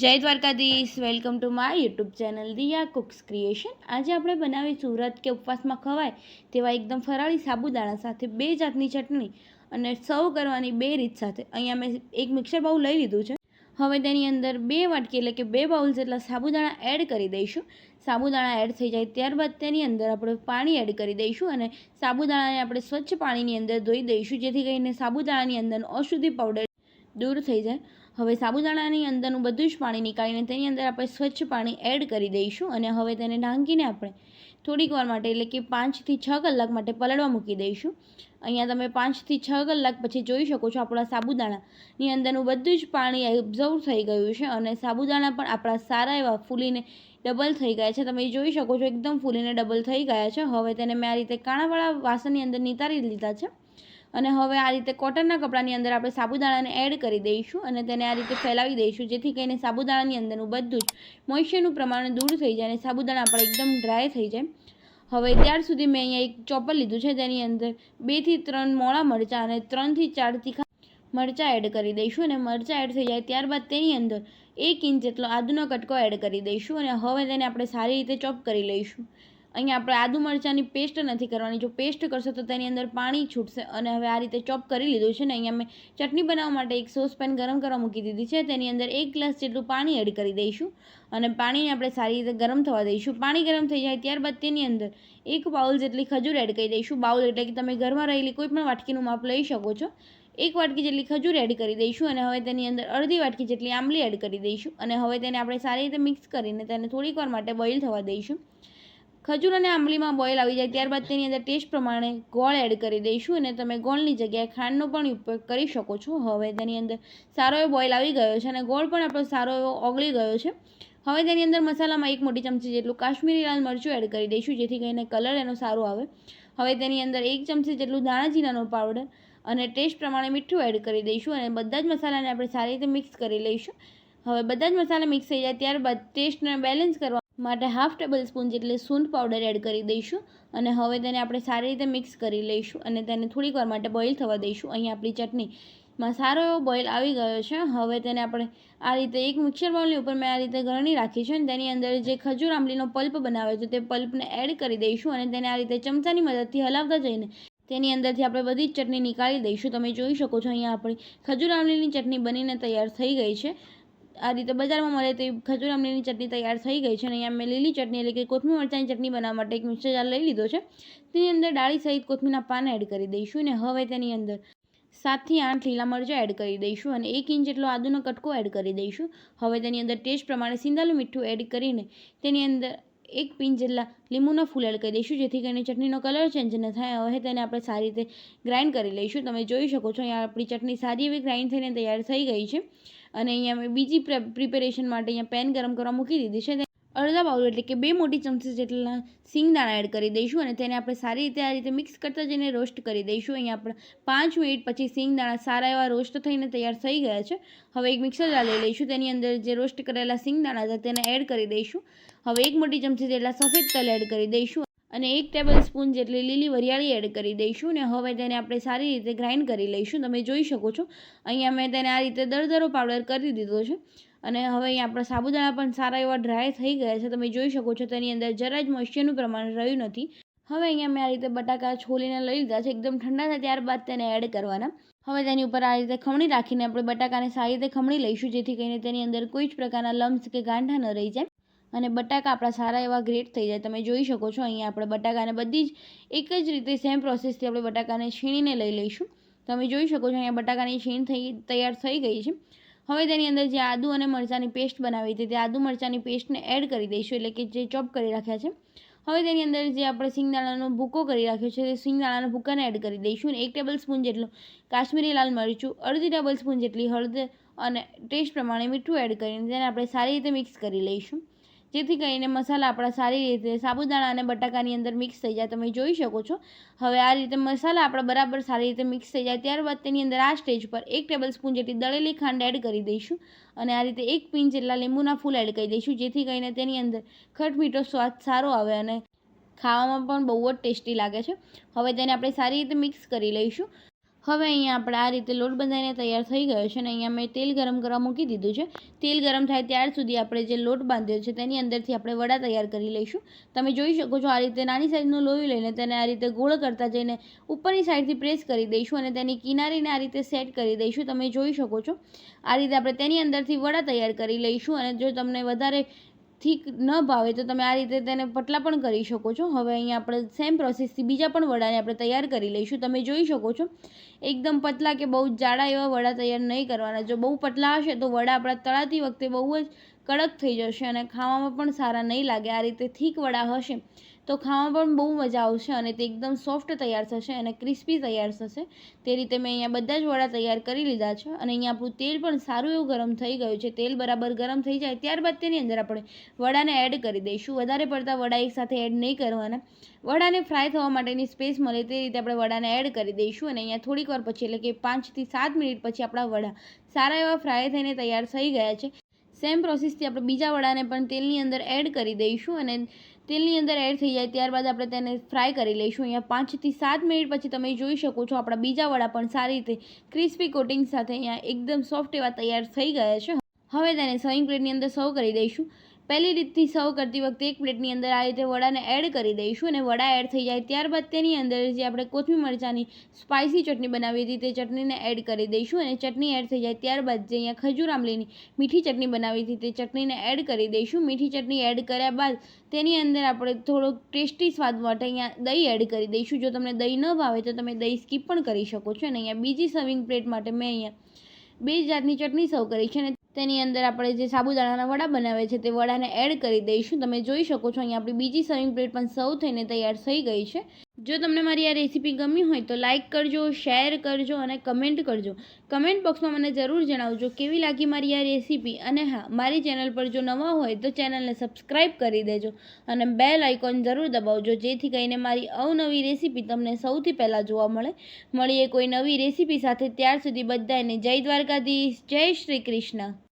Jai Dwarkadhish. Welcome to my YouTube channel Diya cooks creation આજે આપણે બનાવી સુરત કે ઉપવાસમાં ખવાય તેવા એકદમ ફરાળી સાબુદાણા સાથે બે જાતની ચટણી અને સર્વ કરવાની બે રીત સાથે. અહીંયા મેં એક મિક્સર બાઉલ લઈ લીધું છે. હવે તેની અંદર બે વાટકી એટલે કે બે બાઉલ જેટલા સાબુદાણા એડ કરી દઈશું. સાબુદાણા એડ થઈ જાય ત્યારબાદ તેની અંદર આપણે પાણી એડ કરી દઈશું અને સાબુદાણાને આપણે સ્વચ્છ પાણીની અંદર ધોઈ દઈશું, જેથી કરીને સાબુદાણાની અંદર અશુદ્ધિ પાવડર દૂર થઈ જાય. હવે સાબુદાણાની અંદરનું બધું જ પાણી નીકાળીને તેની અંદર આપણે સ્વચ્છ પાણી એડ કરી દઈશું અને હવે તેને ઢાંકીને આપણે થોડીક વાર માટે એટલે કે પાંચથી છ કલાક માટે પલળવા મૂકી દઈશું. અહીંયા તમે પાંચથી છ કલાક પછી જોઈ શકો છો આપણા સાબુદાણાની અંદરનું બધું જ પાણી એબ્ઝર્વ થઈ ગયું છે અને સાબુદાણા પણ આપણા સારા એવા ફૂલીને ડબલ થઈ ગયા છે. તમે જોઈ શકો છો એકદમ ફૂલીને ડબલ થઈ ગયા છે. હવે તેને મેં આ રીતે કાણાવાળા વાસણની અંદર નિતારી લીધા છે. અને હવે આ રીતે કોટનના કપડાની અંદર આપણે સાબુદાણાને એડ કરી દઈશું અને તેને આ રીતે ફેલાવી દઈશું, જેથી કરીને સાબુદાણાની અંદરનું બધું જ મોઇશ્ચરનું પ્રમાણ દૂર થઈ જાય અને સાબુદાણા આપણે એકદમ ડ્રાય થઈ જાય. હવે ત્યાર સુધી મેં અહીંયા એક ચોપર લીધું છે, તેની અંદર બેથી ત્રણ મોળા મરચાં અને ત્રણથી ચાર તીખા મરચાં એડ કરી દઈશું અને મરચાં એડ થઈ જાય ત્યારબાદ તેની અંદર એક ઇંચ જેટલો આદુનો કટકો એડ કરી દઈશું અને હવે તેને આપણે સારી રીતે ચોપ કરી લઈશું. અહીંયા આપણે આદુ મરચાંની પેસ્ટ નથી કરવાની. જો પેસ્ટ કરશો તો તેની અંદર પાણી છૂટશે અને હવે આ રીતે ચોપ કરી લીધું છે ને અહીંયા મેં ચટણી બનાવવા માટે એક સોસપેન ગરમ કરવા મૂકી દીધી છે. તેની અંદર એક ગ્લાસ જેટલું પાણી એડ કરી દઈશું અને પાણીને આપણે સારી રીતે ગરમ થવા દઈશું. પાણી ગરમ થઈ જાય ત્યારબાદ તેની અંદર એક બાઉલ જેટલી ખજૂર એડ કરી દઈશું. બાઉલ એટલે કે તમે ઘરમાં રહેલી કોઈ પણ વાટકીનું માપ લઈ શકો છો. એક વાટકી જેટલી ખજૂર એડ કરી દઈશું અને હવે તેની અંદર અડધી વાટકી જેટલી આંબલી એડ કરી દઈશું અને હવે તેને આપણે સારી રીતે મિક્સ કરીને તેને થોડીક વાર માટે બોઇલ થવા દઈશું. ખજૂર અને આંબલીમાં બોઇલ આવી જાય ત્યારબાદ તેની અંદર ટેસ્ટ પ્રમાણે ગોળ એડ કરી દઈશું અને તમે ગોળની જગ્યાએ ખાંડનો પણ ઉપયોગ કરી શકો છો. હવે તેની અંદર સારો એવો બોઇલ આવી ગયો છે અને ગોળ પણ આપણો સારો એવો ઓગળી ગયો છે. હવે તેની અંદર મસાલામાં એક મોટી ચમચી જેટલું કાશ્મીરી લાલ મરચું એડ કરી દઈશું જેથી કરીને કલર એનો સારો આવે. હવે તેની અંદર એક ચમચી જેટલું દાણા જીરાનો પાવડર અને ટેસ્ટ પ્રમાણે મીઠું એડ કરી દઈશું અને બધા જ મસાલાને આપણે સારી રીતે મિક્સ કરી લઈશું. હવે બધા જ મસાલા મિક્સ થઈ જાય ત્યારબાદ ટેસ્ટને બેલેન્સ કરવા માટે હાફ ટેબલ સ્પૂન જેટલી સૂંઠ પાવડર એડ કરી દઈશું અને હવે તેને આપણે સારી રીતે મિક્સ કરી લઈશું અને તેને થોડીક વાર માટે બોઇલ થવા દઈશું. અહીંયા આપણી ચટણીમાં સારો એવો બોઇલ આવી ગયો છે. હવે તેને આપણે આ રીતે એક મિક્સર બાઉલની ઉપર મેં આ રીતે ગરણી રાખી છે અને તેની અંદર જે ખજૂર આંબલીનો પલ્પ બનાવે છે તે પલ્પને એડ કરી દઈશું અને તેને આ રીતે ચમચાની મદદથી હલાવતા જઈને તેની અંદરથી આપણે બધી જ ચટણી નીકાળી દઈશું. તમે જોઈ શકો છો અહીંયા આપણી ખજૂર આંબલીની ચટણી બનીને તૈયાર થઈ ગઈ છે. આ રીતે બજારમાં મળે તે ખજૂર આંબલીની ચટણી તૈયાર થઈ ગઈ છે અને અહીંયા મેં લીલી ચટણી એટલે કે કોથમીર મરચાંની ચટણી બનાવવા માટે એક મિક્સર જાર લઈ લીધો છે. તેની અંદર ડાળી સહિત કોથમીરના પાન એડ કરી દઈશું અને હવે તેની અંદર સાતથી આઠ લીલા મરચાં એડ કરી દઈશું અને એક ઇંચ જેટલો આદુનો કટકો એડ કરી દઈશું. હવે તેની અંદર ટેસ્ટ પ્રમાણે સિંધાલું મીઠું એડ કરીને તેની અંદર એક પિંચ જેટલા લીંબુના ફૂલ એડ કરી દઈશું, જેથી કરીને ચટણીનો કલર ચેન્જ ન થાય. હવે તેને આપણે સારી રીતે ગ્રાઇન્ડ કરી લઈશું. તમે જોઈ શકો છો, અહીંયા આપણી ચટણી સારી એવી ગ્રાઇન્ડ થઈને તૈયાર થઈ ગઈ છે. અને અહીંયા મેં બીજી પ્રિપેરેશન માટે અહીંયા પેન ગરમ કરવા મૂકી દીધી છે. અડધા બાઉલ એટલે કે બે મોટી ચમચી જેટલા સિંગદાણા એડ કરી દઈશું અને તેને આપણે સારી રીતે આ રીતે મિક્સ કરતા જઈને રોસ્ટ કરી દઈશું. અહીંયા આપણે પાંચ મિનિટ પછી સિંગદાણા સારા એવા રોસ્ટ થઈને તૈયાર થઈ ગયા છે. હવે એક મિક્સર જાર લઈ લઈશું. તેની અંદર જે રોસ્ટ કરેલા સિંગદાણા હતા તેને એડ કરી દઈશું. હવે એક મોટી ચમચી જેટલા સફેદ તલ એડ કરી દઈશું અને એક ટેબલ સ્પૂન જેટલી લીલી વરિયાળી એડ કરી દઈશું ને હવે તેને આપણે સારી રીતે ગ્રાઇન્ડ કરી લઈશું. તમે જોઈ શકો છો. અહીંયા મેં તેને આ રીતે દરદરો પાવડર કરી દીધો છે. અને હવે અહીંયા આપણા સાબુદાણા પણ સારા એવા ડ્રાય થઈ ગયા છે. તમે જોઈ શકો છો તેની અંદર જરા જ મોઇશ્ચરનું પ્રમાણ રહ્યું નથી. હવે અહીંયા મેં આ રીતે બટાકા છોલીને લઈ લીધા છે. એકદમ ઠંડા થાય ત્યારબાદ તેને એડ કરવાના. હવે તેની ઉપર આ રીતે ખમણી રાખીને આપણે બટાકાને સારી રીતે ખમણી લઈશું, જેથી કરીને તેની અંદર કોઈ જ પ્રકારના લમ્સ કે ગાંઠા ન રહી જાય અને બટાકા આપણા સારા એવા ગ્રેટ થઈ જાય. તમે જોઈ શકો છો અહીંયા આપણે બટાકાને બધી જ એક જ રીતે સેમ પ્રોસેસથી આપણે બટાકાને છીણીને લઈ લઈશું. તમે જોઈ શકો છો અહીંયા બટાકાની છીણ થઈ, તૈયાર થઈ ગઈ છે. હવે તેની અંદર જે આદુ અને મરચાંની પેસ્ટ બનાવી હતી, તે આદુ મરચાંની પેસ્ટને એડ કરી દઈશું, એટલે કે જે ચોપ કરી રાખ્યા છે. હવે તેની અંદર જે આપણે સિંગદાણાનો ભૂકો કરી રાખ્યો છે, તે સિંગદાણાના ભૂકાને એડ કરી દઈશું અને એક ટેબલ સ્પૂન જેટલું કાશ્મીરી લાલ મરચું, અડધી ટેબલ સ્પૂન જેટલી હળદર અને ટેસ્ટ પ્રમાણે મીઠું એડ કરીને તેને આપણે સારી રીતે મિક્સ કરી લઈશું. જેથી કરીને મસાલા આપણા સારી રીતે સાબુદાણા અને બટાકાની અંદર મિક્સ થઈ જાય. તમે જોઈ શકો છો. હવે આ રીતે મસાલા આપણા બરાબર સારી રીતે મિક્સ થઈ જાય. ત્યારબાદ તેની અંદર આ સ્ટેજ પર એક ટેબલ સ્પૂન જેટલી દળેલી ખાંડ એડ કરી દઈશું. અને આ રીતે એક પિંચ જેટલા લીંબુના ફૂલ એડ કરી દઈશું. જેથી કરીને તેની અંદર ખટ મીઠો સ્વાદ સારો આવે અને ખાવામાં પણ બહુ જ ટેસ્ટી લાગે છે. હવે તેને આપણે સારી રીતે મિક્સ કરી લઈશું. હવે અહીંયા આપણે આ રીતે લોટ બંધાઈને તૈયાર થઈ ગયો છે અને અહીંયા મેં તેલ ગરમ કરવા મૂકી દીધું છે. તેલ ગરમ થાય ત્યાર સુધી આપણે જે લોટ બાંધ્યો છે તેની અંદરથી આપણે વડા તૈયાર કરી લઈશું. તમે જોઈ શકો છો આ રીતે નાની સાઈઝનું લોહી લઈને તેને આ રીતે ગોળ કરતા જઈને ઉપરની સાઈડથી પ્રેસ કરી દઈશું અને તેની કિનારીને આ રીતે સેટ કરી દઈશું. તમે જોઈ શકો છો. આ રીતે આપણે તેની અંદરથી વડા તૈયાર કરી લઈશું અને જો તમને વધારે થીક ન ભાવે તો તમે આ રીતે તેને પટલા પણ કરી શકો છો. હવે અહીંયા આપણે સેમ પ્રોસેસથી બીજા પણ વડાને આપણે તૈયાર કરી લઈશું. તમે જોઈ શકો છો. એકદમ પતલા કે બહુ જાડા એવા વડા તૈયાર નહીં કરવાના. જો બહુ પતલા હશે તો વડા આપણા તળાતી વખતે બહુ જ કડક થઈ જશે અને ખાવામાં પણ સારા નહીં લાગે. આ રીતે થીક વડા હશે તો ખાવામાં પણ બહુ મજા આવશે અને તે એકદમ સોફ્ટ તૈયાર થશે અને ક્રિસ્પી તૈયાર થશે. તે રીતે મેં અહીંયા બધા જ વડા તૈયાર કરી લીધા છે અને અહીંયા આપણું તેલ પણ સારું એવું ગરમ થઈ ગયું છે. તેલ બરાબર ગરમ થઈ જાય ત્યારબાદ તેની અંદર આપણે વડાને એડ કરી દઈશું. વધારે પડતા વડા એકસાથે એડ નહીં કરવાના. વડાને ફ્રાય થવા માટેની સ્પેસ મળે તે રીતે આપણે વડાને એડ કરી દઈશું અને અહીંયા થોડીક વાર પછી, એટલે કે પાંચથી સાત મિનિટ પછી આપણા વડા સારા એવા ફ્રાય થઈને તૈયાર થઈ ગયા છે. સેમ પ્રોસેસથી આપણે બીજા વડાને પણ તેલની અંદર એડ કરી દઈશું અને તેલની અંદર એડ થઈ જાય ત્યારબાદ આપણે તેને ફ્રાય કરી લઈશું. અહીંયા પાંચથી સાત મિનિટ પછી તમે જોઈ શકો છો આપણા બીજા વડા પણ સારી રીતે ક્રિસ્પી કોટિંગ સાથે અહીંયા એકદમ સોફ્ટ એવા તૈયાર થઈ ગયા છે. હવે તેને સર્વિંગ પ્લેટની અંદર સર્વ કરી દઈશું. પહેલી રીતથી સર્વ કરતી વખતે એક પ્લેટની અંદર આ રીતે વડાને એડ કરી દઈશું અને વડા એડ થઈ જાય ત્યારબાદ તેની અંદર જે આપણે કોથમીર મરચાંની સ્પાઇસી ચટણી બનાવી હતી તે ચટણીને એડ કરી દઈશું અને ચટણી એડ થઈ જાય ત્યારબાદ જે અહીંયા ખજૂર આમલીની મીઠી ચટણી બનાવી હતી તે ચટણીને એડ કરી દઈશું. મીઠી ચટણી એડ કર્યા બાદ તેની અંદર આપણે થોડોક ટેસ્ટી સ્વાદ માટે અહીંયા દહીં એડ કરી દઈશું. જો તમને દહીં ન ભાવે તો તમે દહીં સ્કીપ પણ કરી શકો છો અને અહીંયા બીજી સર્વિંગ પ્લેટ માટે મેં અહીંયા બે જાતની ચટણી સર્વ કરી છે અને તેની અંદર આપણે જે સાબુદાણાના વડા બનાવે છે તે વડાને એડ કરી દઈશું. તમે જોઈ શકો છો અહીંયા આપણી બીજી સર્વિંગ પ્લેટ પણ સર્વ થઈને તૈયાર થઈ ગઈ છે. જો તમને મારી આ રેસીપી ગમી હોય તો લાઇક કરજો શેર કરજો અને કમેન્ટ કરજો. કમેન્ટ બોક્સમાં મને જરૂર જણાવજો કેવી લાગી મારી આ રેસીપી અને હા, મારી ચેનલ પર જો નવા હોય તો ચેનલને સબસ્ક્રાઈબ કરી દેજો અને બેલ આઇકોન જરૂર દબાવજો જેથી કરીને મારી અવનવી રેસીપી તમને સૌથી પહેલાં જોવા મળે. મળીએ કોઈ નવી રેસીપી સાથે ત્યાર સુધી બધાને જય દ્વારકાધીશ, જય શ્રી કૃષ્ણ.